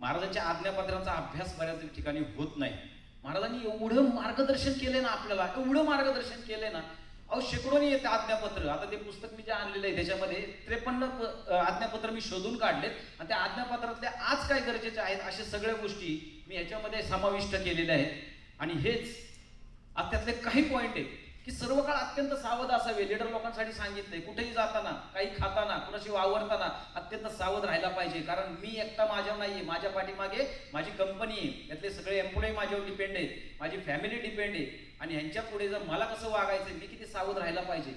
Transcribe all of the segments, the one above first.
महाराजांच्या आज्ञापत्राचा अभ्यास बऱ्याच ठिकाणी होत नाही. महाराजांनी एवढं मार्गदर्शन केलंय ना आपल्याला एवढं मार्गदर्शन केलंय ना. अहो शेकडोनी येते आज्ञापत्र. आता ते पुस्तक मी जे आणलेलं आहे त्याच्यामध्ये त्रेपन्न आज्ञापत्र मी शोधून काढलेत. आणि त्या आज्ञापत्रातल्या आज काय गरजेचे आहेत अशा सगळ्या गोष्टी मी याच्यामध्ये समाविष्ट केलेल्या आहेत. आणि हेच आता त्यातले काही पॉईंट आहेत. की सर्व काळ अत्यंत सावध असावे. लीडर लोकांसाठी सांगितलंय कुठेही जाताना काही खाताना कुणाशी वावरताना अत्यंत सावध राहायला पाहिजे. कारण मी एकटा माझ्यावर नाहीये माझ्या पाठीमागे माझी कंपनी आहे. यातले सगळे एम्प्लॉई माझ्यावर डिपेंड आहेत. माझी फॅमिली डिपेंड आहे. आणि ह्यांच्या पुढे जर मला कसं वागायचं मी किती सावध राहायला पाहिजे?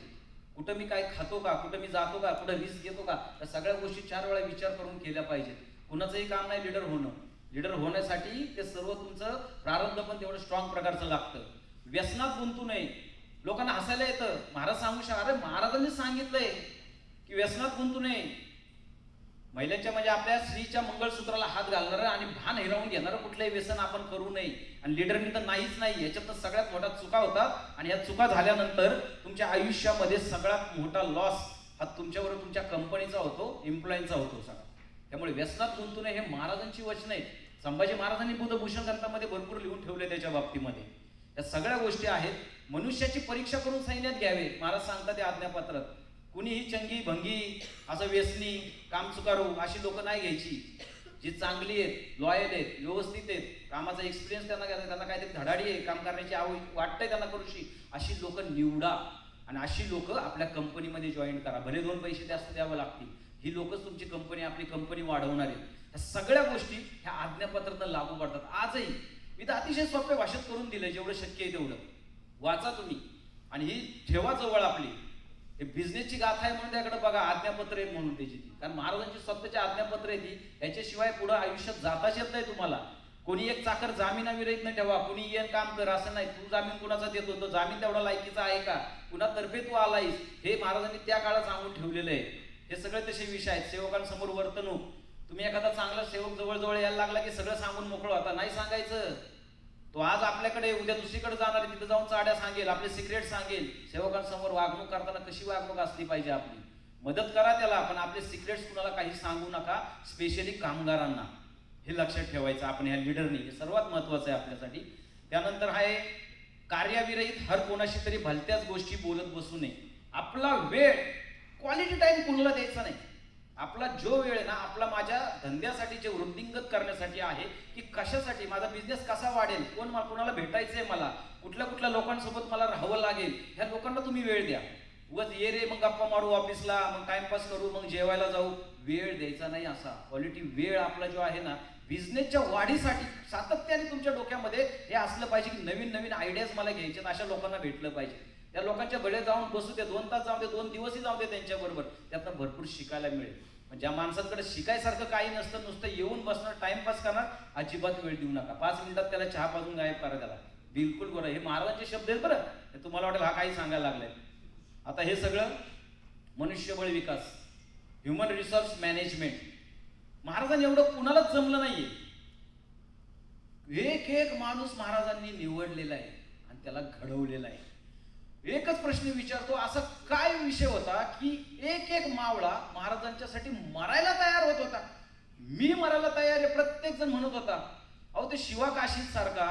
कुठं मी काय खातो का? कुठं मी जातो का? कुठं रिस्क घेतो का? या सगळ्या गोष्टी चार वेळा विचार करून केल्या पाहिजेत. कुणाचंही काम नाही लीडर होणं. लीडर होण्यासाठी ते सर्व तुमचं प्रारंभ पण तेवढं स्ट्रॉंग प्रकारचं लागतं. व्यसनात गुंतू नये. लोकांना हसायला येतं. महाराज सांगू शकता अरे महाराजांनी सांगितलंय की व्यसनात गुंतू नये. महिलांच्या म्हणजे आपल्या स्त्रीच्या मंगळसूत्राला हात घालणार आणि भान हिरावून घेणार कुठलंही व्यसन आपण करू नये. आणि लिडरनी तर नाहीच नाही. याच्यात तर सगळ्यात मोठ्या चुका होतात आणि या चुका झाल्यानंतर तुमच्या आयुष्यामध्ये सगळ्यात मोठा लॉस हा तुमच्यावर तुमच्या कंपनीचा होतो एम्प्लॉईंचा होतो सगळा. त्यामुळे व्यसनात गुंतू नये हे महाराजांची वचन आहे संभाजी महाराजांनी बुद्धभूषण ग्रंथामध्ये भरपूर लिहून ठेवले त्याच्या बाबतीमध्ये. या सगळ्या गोष्टी आहेत. मनुष्याची परीक्षा करून सैन्यात घ्यावे. महाराज सांगतात ते आज्ञापत्र कुणीही चंगी भंगी असं व्यसनी काम चुकारू अशी लोक नाही घ्यायची. जी चांगली आहेत लॉयल आहेत व्यवस्थित आहेत कामाचा एक्सपिरियन्स त्यांना त्यांना काहीतरी धडाडी आहे काम करण्याची आवड वाटतंय त्यांना करूशी अशी लोक निवडा. आणि अशी लोक आपल्या कंपनीमध्ये जॉईन करा. भले दोन पैसे जास्त द्यावं लागतील. ही लोकच तुमची कंपनी आपली कंपनी वाढवणार आहे ह्या सगळ्या गोष्टी ह्या आज्ञापत्रातनं लागू पडतात. आजही मी तर अतिशय सोप्या भाषेत करून दिलंय जेवढं शक्य आहे तेवढं. वाचा तुम्ही. आणि ही ठेवा जवळ आपली. हे बिझनेसची गाथा आहे म्हणून त्याकडे बघा आज्ञापत्र आहे म्हणून त्याची ती. कारण महाराजांची स्वतःची आज्ञापत्र आहे ती. याच्याशिवाय पुढं आयुष्यात जाताच येत नाही तुम्हाला. कोणी एक चाकर जामिनाविरहित न ठेवा. कुणी येण काम कर असं नाही. तू जामीन कुणाचा देतो तो जामीन तेवढा लायकीचा आहे का? कुणातर्फे तू आलायस? हे महाराजांनी त्या काळात सांगून ठेवलेलं आहे. हे सगळे तसे विषय आहेत. सेवकांसमोर वर्तणूक. तुम्ही एखादा चांगला सेवक जवळजवळ यायला लागला की सगळं सांगून मोकळं आता नाही सांगायचं. तो आज आपल्याकडे उद्या दुसरीकडे जाणार आहे तिथं जाऊन चाड्या सांगेल आपले सिक्रेट सांगेल. सेवकांसमोर वागणूक करताना कशी वागणूक असली पाहिजे आपली? मदत करा त्याला पण आपले सिक्रेट्स कुणाला काही सांगू नका स्पेशली कामगारांना. हे लक्षात ठेवायचं आपण ह्या लिडरनी हे सर्वात महत्वाचं आहे आपल्यासाठी. त्यानंतर आहे कार्याविरहित हर कोणाशी तरी भलत्याच गोष्टी बोलत बसू नये. आपला वेळ क्वालिटी टाइम कुणाला द्यायचा नाही. आपला जो वेळ आहे ना आपला माझ्या धंद्यासाठी जे वृद्धिंगत करण्यासाठी आहे की कशासाठी माझा बिझनेस कसा वाढेल कोण मला कोणाला भेटायचंय मला कुठल्या कुठल्या लोकांसोबत मला राहावं लागेल ह्या लोकांना तुम्ही वेळ द्या. उगाच ये रे मग गप्पा मारू ऑफिसला मग टाइमपास करू मग जेवायला जाऊ. वेळ द्यायचा नाही असा. क्वालिटी वेळ आपला जो आहे ना बिझनेसच्या वाढीसाठी सातत्याने तुमच्या डोक्यामध्ये हे असलं पाहिजे की नवीन नवीन आयडियाज मला घ्यायचे अशा लोकांना भेटलं पाहिजे. त्या लोकांच्या गळे जाऊन बसू दे दोन तास जाऊ दे दोन दिवसही जाऊ दे त्यांच्याबरोबर. त्यातनं भरपूर शिकायला मिळेल. ज्या माणसांकडे शिकायसारखं काही नसतं नुसतं येऊन बसणं टाइमपास करणार अजिबात वेळ देऊ नका. पाच मिनिटात त्याला चहा पाजून गायब करा त्याला. बिलकुल बरं. हे महाराजांचे शब्द आहेत बरं. हे तुम्हाला वाटेल हा काही सांगायला लागलाय. आता हे सगळं मनुष्यबळ विकास ह्युमन रिसोर्स मॅनेजमेंट महाराजांनी एवढं कुणालाच जमलं नाहीये. एक एक माणूस महाराजांनी निवडलेला आहे आणि त्याला घडवलेला आहे. एकच प्रश्न विचारतो असा काय विषय होता की एक एक मावळा महाराजांच्यासाठी मरायला तयार होत होता. मी मरायला तयार आहे प्रत्येक जण म्हणत होता. अहो ते शिवा काशीद सारखा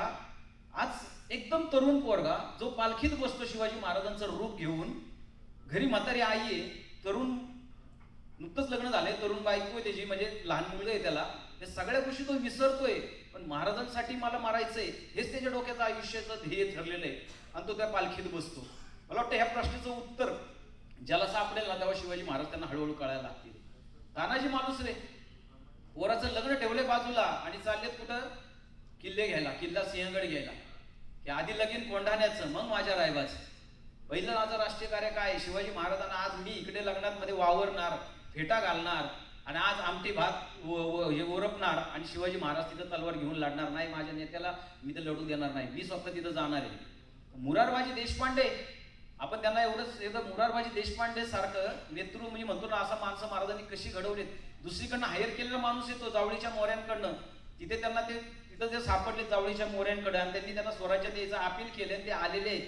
आज एकदम तरुण पोरगा जो पालखीत बसतो शिवाजी महाराजांचं रूप घेऊन. घरी म्हातारी आई आहे तरुण नुकतंच लग्न झालंय तरुण बायको आहे त्याची म्हणजे लहान मुलगा आहे त्याला. ते सगळ्या गोष्टी तो विसरतोय. पण महाराजांसाठी मला मारायचंय हेच त्याच्या डोक्याचं आयुष्याचं ध्येय ठरलेलं आहे आणि तो त्या पालखीत बसतो. मला वाटतं ह्या प्रश्नाचं उत्तर ज्याला सापडेल ना तेव्हा शिवाजी महाराज त्यांना हळूहळू कळायला लागतील. तानाजी माणूस रे. वराचं लग्न ठेवले बाजूला आणि चाललेत कुठं? किल्ले घ्यायला किल्ला सिंहगड घ्यायला. की आधी लगीन कोंढाण्याचं मग माझ्या रायबाचं. पहिलं माझं राष्ट्रीय कार्य काय? शिवाजी महाराजांना आज मी इकडे लग्नात मध्ये वावरणार फेटा घालणार आणि आज आमटी भात व- हे ओरपणार आणि शिवाजी महाराज तिथं तलवार घेऊन लढणार नाही. माझ्या नेत्याला मी तर लढू देणार नाही. मी स्वतः तिथं जाणार आहे. मुरारबाजी देशपांडे. आपण त्यांना एवढंच एकदा मुरारबाजी देशपांडे सारखं नेतृत्व म्हणजे म्हणतो ना असं माणसं महाराजांनी कशी घडवलीत. दुसरीकडनं हायर केलेला माणूस येतो जावळीच्या मोऱ्यांकडनं. तिथे त्यांना ते तिथं जे सापडले जावळीच्या मोऱ्यांकडे आणि त्यांनी त्यांना स्वराज्य द्यायचं अपील केले आणि ते आलेले आहेत.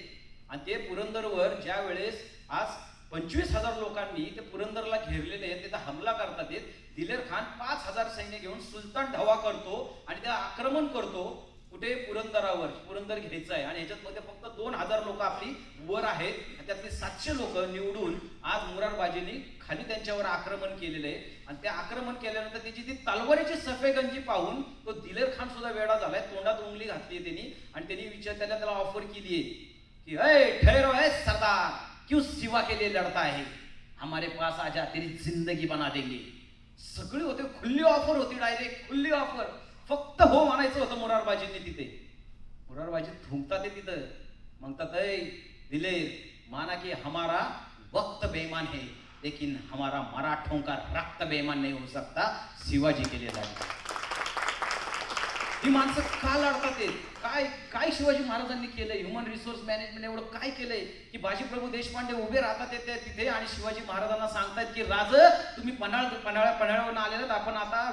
आणि ते पुरंदरवर ज्या वेळेस आज पंचवीस हजार लोकांनी ते पुरंदरला घेरलेले आहेत तिथं हमला करतात. येत दिलेर खान पाच हजार सैन्य घेऊन सुलतान ढवा करतो आणि त्या आक्रमण करतो. कुठे? पुरंदरावर. पुरंदर घ्यायचं आहे. आणि याच्यात मध्ये फक्त दोन हजार लोक आपली वर आहेत. आणि त्यातले सातशे लोक निवडून आज मुरारबाजींनी खाली त्यांच्यावर आक्रमण केलेलं आहे. आणि ते आक्रमण केल्यानंतर त्याची ती तलवारीची सफेगंजी पाहून तो दिलेर खान सुद्धा वेडा झालाय. तोंडात उंगली घातली त्यांनी. आणि त्यांनी विचार त्याला त्याला ऑफर केली आहे. कि अय ठहरो आहे सरदार. क्यों सिवा के लिए लड़ता है? हमारे पास आजा तेरी जिंदगी बना देंगे। सगळी होते खुल्ली ऑफर होती डायरेक्ट खुल्ली ऑफर फक्त हो म्हणायचं होतं मुरारबाजींनी तिथे. मुरारबाजी थुंकतात ते तिथं. म्हणतात दिले माना की हमारा वक्त बेईमान है लेकिन हमारा मराठों का रक्त बेईमान नहीं हो सकता शिवाजी के लिए लड़ना ही माणसं का लढतात ते काय काय शिवाजी महाराजांनी केलंय? ह्युमन रिसोर्स मॅनेजमेंट एवढं काय केलंय? की बाजीप्रभू देशपांडे उभे राहतात येते तिथे आणि शिवाजी महाराजांना सांगतायत की राज तुम्ही पन्हाळ पन्हाळ्या पन्हाळ्यावरून आलेलात आपण आता